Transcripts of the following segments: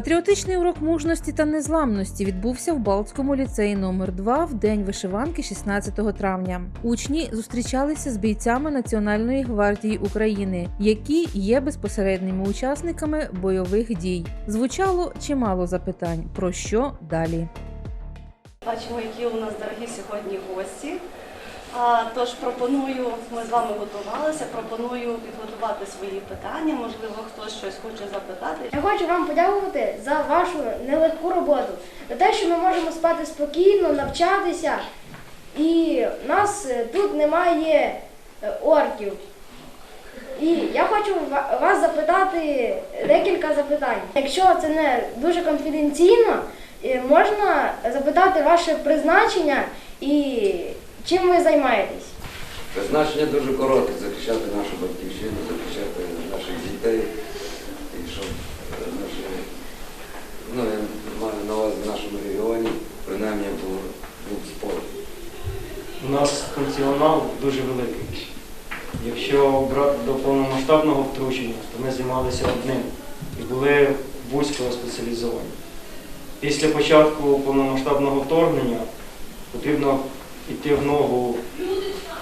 Патріотичний урок мужності та незламності відбувся в Балтському ліцеї номер 2 в день вишиванки 16 травня. Учні зустрічалися з бійцями Національної гвардії України, які є безпосередніми учасниками бойових дій. Звучало чимало запитань. Про що далі? Бачимо, які у нас дорогі сьогодні гості. Тож пропоную, ми з вами готувалися, пропоную підготувати свої питання. Можливо, хтось щось хоче запитати. Я хочу вам подякувати за вашу нелегку роботу, за те, що ми можемо спати спокійно, навчатися. І в нас е, тут немає е, орків. І я хочу вас запитати декілька запитань. Якщо це не дуже конфіденційно, е, можна запитати ваше призначення і чим ви займаєтесь? Призначення дуже коротке захищати нашу батьківщину, захищати наших дітей і щоб е, наші, ну я маю на увазі в нашому регіоні, принаймні був, був спорт. У нас функціонал дуже великий. Якщо брати до повномасштабного втручення, то ми займалися одним і були вузько спеціалізовані. Після початку повномасштабного вторгнення потрібно йти в ногу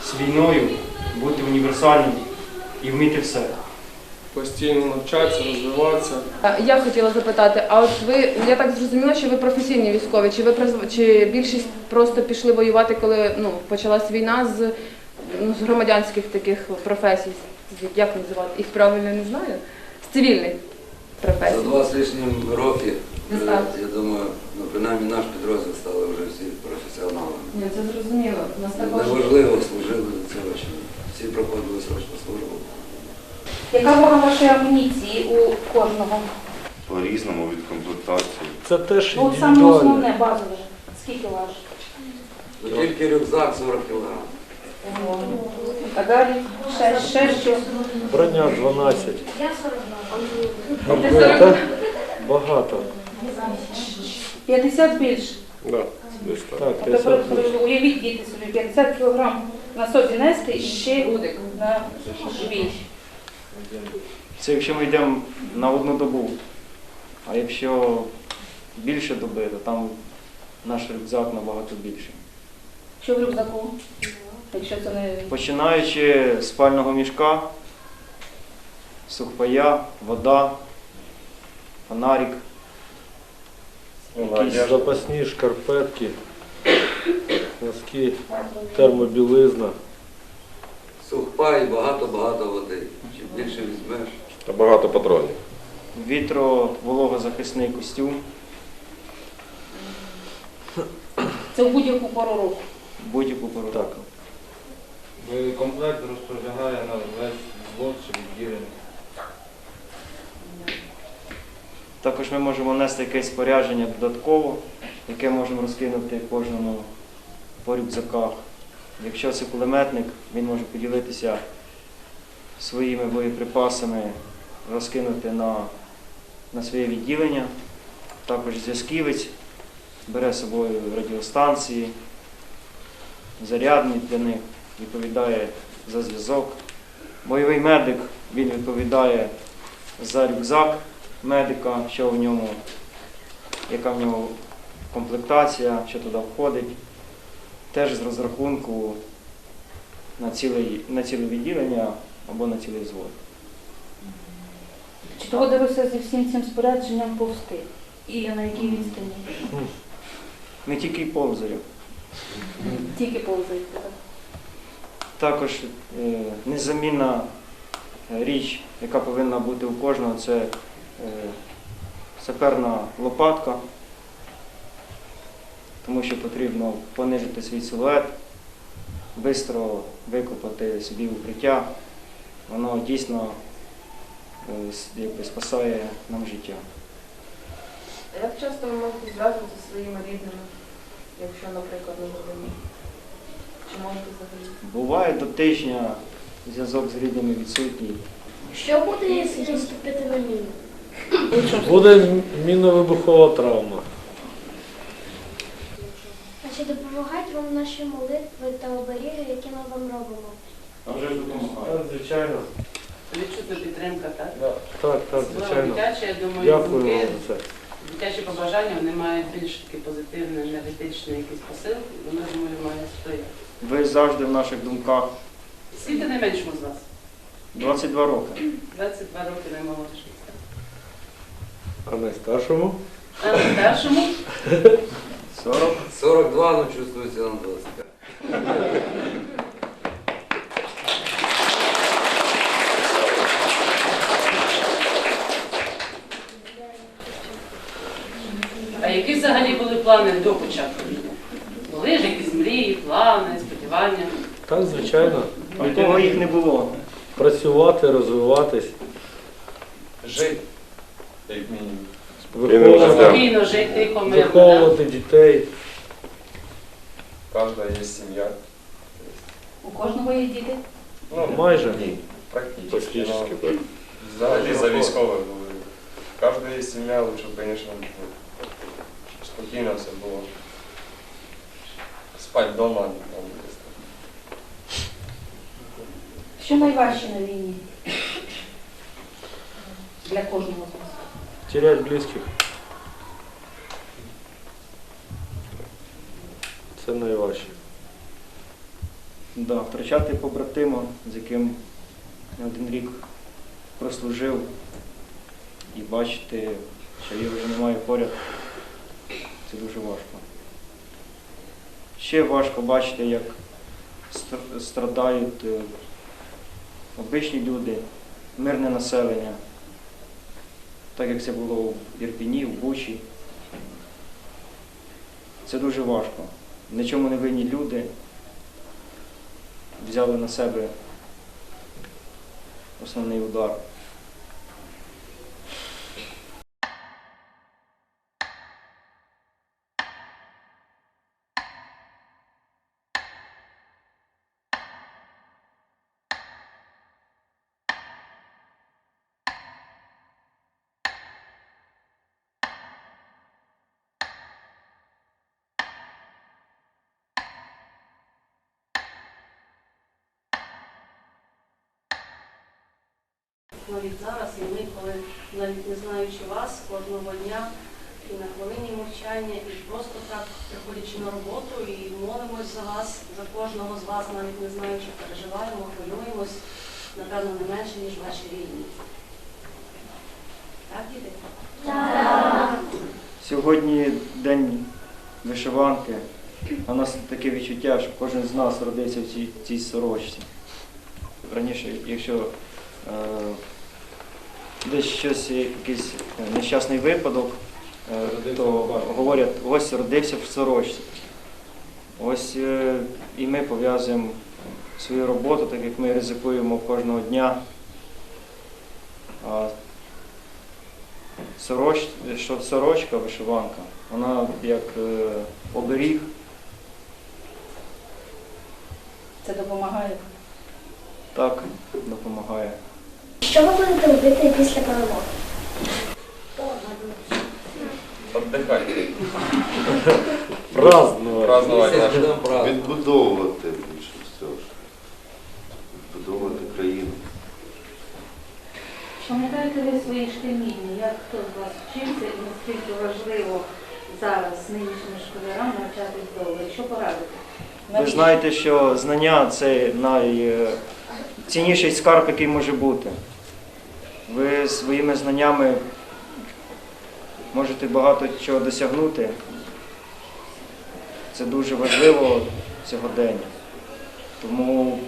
з війною, бути універсальним і вміти все. постійно навчатися, розвиватися. Я хотіла запитати, а от ви, я так зрозуміла, що ви професійні військові, чи ви чи більшість просто пішли воювати, коли ну, почалась війна з, ну, з громадянських таких професій, як називати? Їх правильно не знаю. З цивільних За професій. два з лишнім роки, е, я думаю, ну, принаймні наш підрозділ стали вже всі професіоналами. Ні, це зрозуміло. У нас також. Неважливо, служили чи. Всі проходили срочну службу. Яка вага вашої амуніції у кожного? По-різному від комплектації. Це теж Ну, от саме індивідуально. основне, базове. Скільки важить? Ну, Тільки рюкзак 40 кг. А далі ще, ще щось. Броня 12. Я 42. Багато. 50 більше. Да, десь так. Так, Тобто 50 про- про- уявіть діти собі 50 кг на собі нести і ще на більше. Це якщо ми йдемо на одну добу. А якщо більше доби, то там наш рюкзак набагато більший. Що в рюкзаку? Якщо це не Починаючи з спального мішка, сухпая, вода, фонарик. Якісь Запасні шкарпетки, носки, термобілизна. Сухпай, багато-багато води. Чим більше візьмеш, Та багато патронів. Вітро, вологозахисний костюм, це в будь-яку пору року. будь-яку пору. Так. Комплект розполягає на весь взвод чи відділення. Також ми можемо нести якесь спорядження додатково, яке можемо розкинути кожному по рюкзаках. Якщо це кулеметник, він може поділитися своїми боєприпасами, розкинути на, на своє відділення. Також зв'язківець бере з собою радіостанції, зарядні для них, відповідає за зв'язок. Бойовий медик він відповідає за рюкзак медика, що в ньому, яка в нього комплектація, що туди входить. Теж з розрахунку на ціле, на ціле відділення або на цілий взвод. Чи доводилося зі всім цим спорядженням повсти? І на якій відстані? Не тільки повзарів. Тільки повзаєте. так? Також е, незамінна річ, яка повинна бути у кожного, це саперна лопатка, тому що потрібно понижити свій силует, швидко викопати собі укриття. Воно дійсно е, якби спасає нам життя. Як часто ви можете зв'язуватися зі своїми рідними, якщо, наприклад, не вдома? Чи можете взагалі? Буває до тижня зв'язок з рідними відсутній. Що буде, якщо наступити на міну? Буде мінно-вибухова травма. А чи допомагають вам наші молитви та оберіги, які ми вам робимо? А вже ж допомагає. Звичайно. відчути підтримка, так? Так, так, звичайно. Дитяче, я думаю, Дякую думки вам за це. дитячі побажання, вони мають більш такий позитивний, енергетичний якийсь посил, вони, думаю, мають стояти. Ви завжди в наших думках. Скільки найменшому з вас? 22 роки. 22 роки наймолодший. А найстаршому? А на першому 40. 42, ну чувствую себя на 25. А які взагалі були плани до початку війни? Були ж якісь мрії, плани, сподівання? Так, звичайно. У кого їх не було. Працювати, розвиватись, Жити, як мінімум. Виховувати, Спокійно жити, тихо, мирно. да? виховувати дітей. У кожного є сім'я. У кожного є діти. Ну, Майже. практично. Практически, ну, так. Взагалі за військових говорю. У кожного є сім'я, лучше, звісно, щоб спокійно все було. Спать вдома, там десь там. Що найважче на війні? Для кожного з вас. Терять близьких. Це найважче. Да, втрачати побратима, з яким не один рік прослужив, і бачити, що його вже немає поряд, це дуже важко. Ще важко бачити, як страдають е, обичні люди, мирне населення, так як це було в Ірпіні, в Бучі. Це дуже важко. Нічому не винні люди взяли на себе основний удар. Навіть зараз, і ми, коли навіть не знаючи вас, кожного дня і на хвилині мовчання, і просто так приходячи на роботу і молимось за вас, за кожного з вас, навіть не знаючи, переживаємо, хвилюємось, напевно, не менше, ніж ваші рідні. Так, діти? Сьогодні день вишиванки. У нас таке відчуття, що кожен з нас родився в цій, цій сорочці. Раніше, якщо е, десь щось, якийсь е, нещасний випадок, е, то говорять, ось родився в сорочці. Ось е, і ми пов'язуємо свою роботу, так як ми ризикуємо кожного дня. А Сороч, що сорочка, вишиванка, вона як оберіг. Це допомагає. Так допомагає. Що ви будете робити після перемоги? Отдихати. Празднувати. Празднувати. Відбудовувати більше всього. ж. Відбудовувати країну. Пам'ятаєте ви свої шкільні, як хто з вас вчився і наскільки важливо зараз нинішнім школярам навчатись добре? Що порадити? Ви знаєте, що знання це найцінніший скарб, який може бути. Ви своїми знаннями можете багато чого досягнути. Це дуже важливо сьогодення. Тому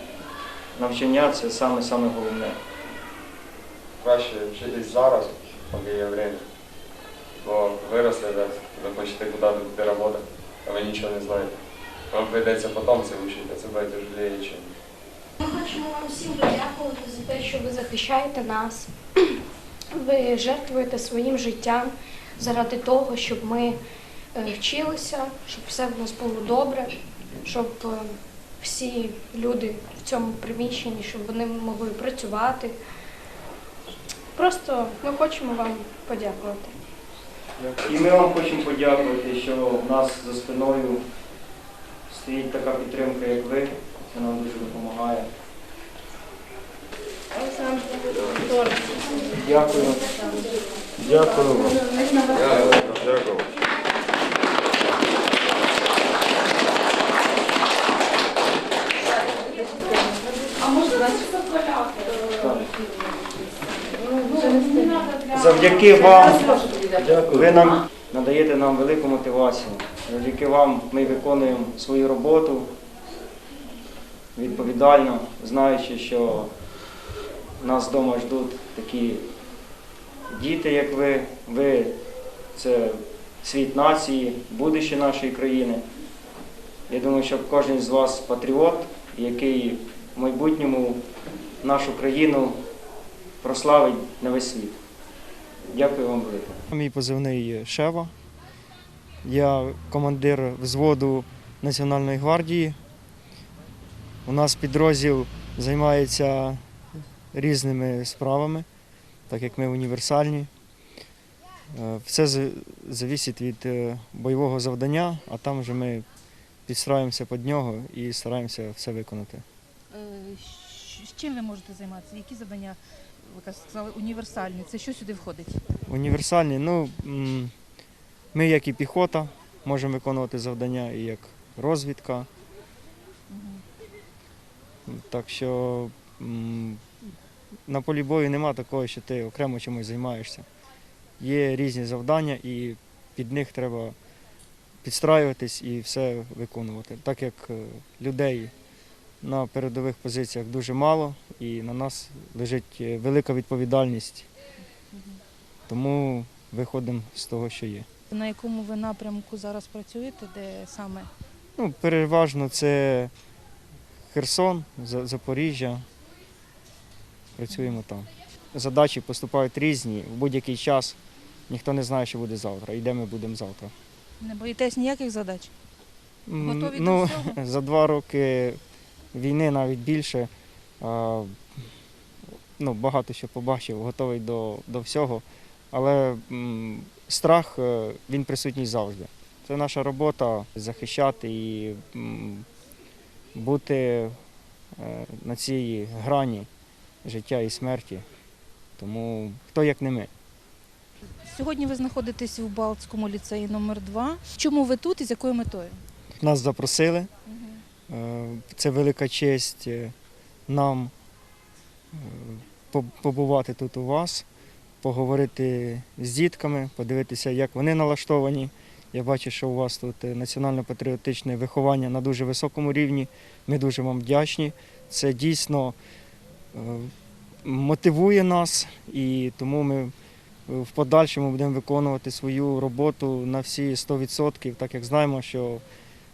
навчання це саме-саме головне. Краще вчитись зараз, поки є время. Бо виросли, ви, хочете куди йти роботи, а ви нічого не знаєте. Вам прийдеться потім це вчити, а це буде тяжелее. Ми хочемо вам всім подякувати за те, що ви захищаєте нас. Ви жертвуєте своїм життям заради того, щоб ми е, вчилися, щоб все в нас було добре, щоб е, всі люди в цьому приміщенні, щоб вони могли працювати. Просто ми хочемо вам подякувати. І ми вам хочемо подякувати, що в нас за спиною стоїть така підтримка, як ви. Це нам дуже допомагає. Дякую. Дякую вам. Дякую. Дякую. Завдяки вам ви нам надаєте нам велику мотивацію. Завдяки вам ми виконуємо свою роботу відповідально, знаючи, що нас вдома ждуть такі діти, як ви. Ви це світ нації, будуще нашої країни. Я думаю, що кожен з вас патріот, який в майбутньому нашу країну прославить на весь світ. Дякую вам велике. Мій позивний Шева. Я командир взводу Національної гвардії. У нас підрозділ займається різними справами, так як ми універсальні. Е, Все залежить від е, бойового завдання, а там вже ми підстраюємося під нього і стараємося все виконати. З чим ви можете займатися? Які завдання, ви сказали, універсальні? Це що сюди входить? Універсальні, ну ми, як і піхота, можемо виконувати завдання і як розвідка. Так що на полі бою нема такого, що ти окремо чимось займаєшся. Є різні завдання, і під них треба підстраюватись і все виконувати. Так як е, людей на передових позиціях дуже мало, і на нас лежить е, велика відповідальність. Тому виходимо з того, що є. На якому ви напрямку зараз працюєте, де саме? Ну, переважно це Херсон, Запоріжжя. Працюємо там. Задачі поступають різні в будь-який час. Ніхто не знає, що буде завтра, і де ми будемо завтра. Не боїтесь ніяких задач? Готові до ну, всього? За два роки війни навіть більше. а, Ну, багато що побачив, готовий до, до всього. Але м, страх е, він присутній завжди. Це наша робота захищати і м, бути е, на цій грані життя і смерті. Тому хто як не ми. Сьогодні ви знаходитесь у Балтському ліцеї номер 2 Чому ви тут і з якою метою? Нас запросили. Е, Це велика честь е, нам е, побувати тут у вас, поговорити з дітками, подивитися, як вони налаштовані. Я бачу, що у вас тут національно-патріотичне виховання на дуже високому рівні. Ми дуже вам вдячні. Це дійсно мотивує нас, і тому ми е, в подальшому будемо виконувати свою роботу на всі 100%, так як знаємо, що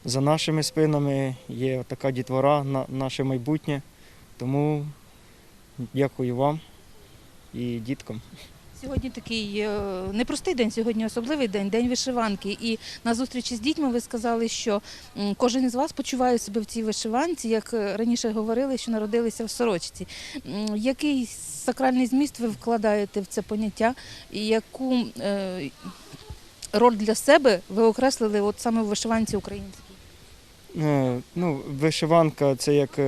за нашими спинами є така дітвора, на наше майбутнє. Тому дякую вам і діткам. Сьогодні такий е, непростий день, сьогодні особливий день, день вишиванки. І на зустрічі з дітьми ви сказали, що кожен із вас почуває себе в цій вишиванці, як е, раніше говорили, що народилися в сорочці. Який сакральний зміст ви вкладаєте в це поняття, і яку е, роль для себе ви окреслили от саме в вишиванці українській? Ну, вишиванка це як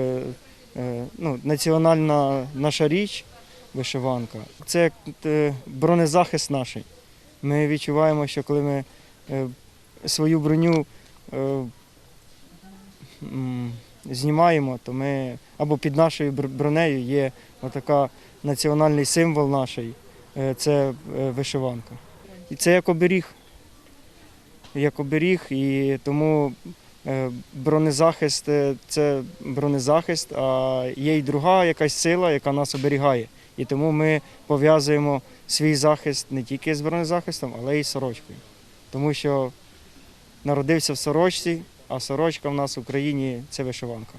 ну, національна наша річ, вишиванка. Це як е, бронезахист наш. Ми відчуваємо, що коли ми е, свою броню е, знімаємо, то ми або під нашою бронею є отака національний символ наш, е, це вишиванка. І це як оберіг. Як оберіг, і тому Бронезахист це бронезахист, а є й друга якась сила, яка нас оберігає. І тому ми пов'язуємо свій захист не тільки з бронезахистом, але й з сорочкою. Тому що народився в сорочці, а сорочка в нас в Україні це вишиванка.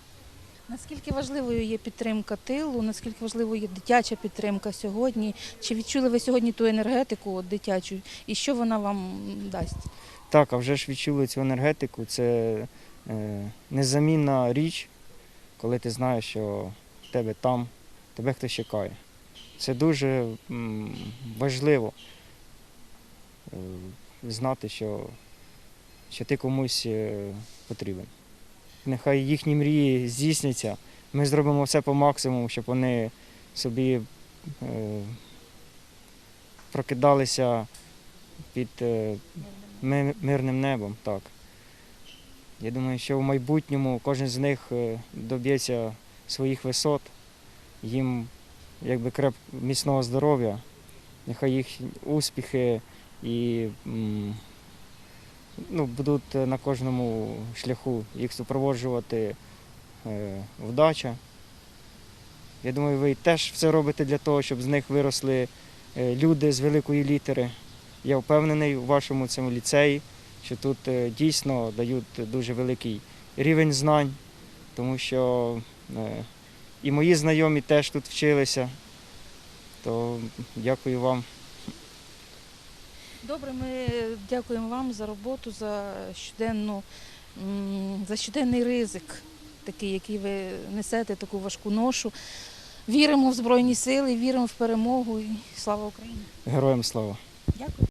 Наскільки важливою є підтримка тилу, наскільки важливою є дитяча підтримка сьогодні? Чи відчули ви сьогодні ту енергетику от, дитячу, і що вона вам дасть? Так, а вже ж відчули цю енергетику. Це е, незамінна річ, коли ти знаєш, що тебе там, тебе хтось чекає. Це дуже важливо е, знати, що, що ти комусь е, потрібен. Нехай їхні мрії здійсняться. Ми зробимо все по максимуму, щоб вони собі е, прокидалися під мирним небом. Так. Я думаю, що в майбутньому кожен з них доб'ється своїх висот, їм якби креп міцного здоров'я, нехай їх успіхи і ну, будуть на кожному шляху їх супроводжувати е, вдача. Я думаю, ви теж все робите для того, щоб з них виросли е, люди з великої літери. Я впевнений у вашому цьому ліцеї, що тут е, дійсно дають дуже великий рівень знань, тому що і мої знайомі теж тут вчилися. То дякую вам. Добре, ми дякуємо вам за роботу, за щоденну, за щоденний ризик, такий, який ви несете, таку важку ношу. Віримо в Збройні Сили, віримо в перемогу і слава Україні. Героям слава! Дякую.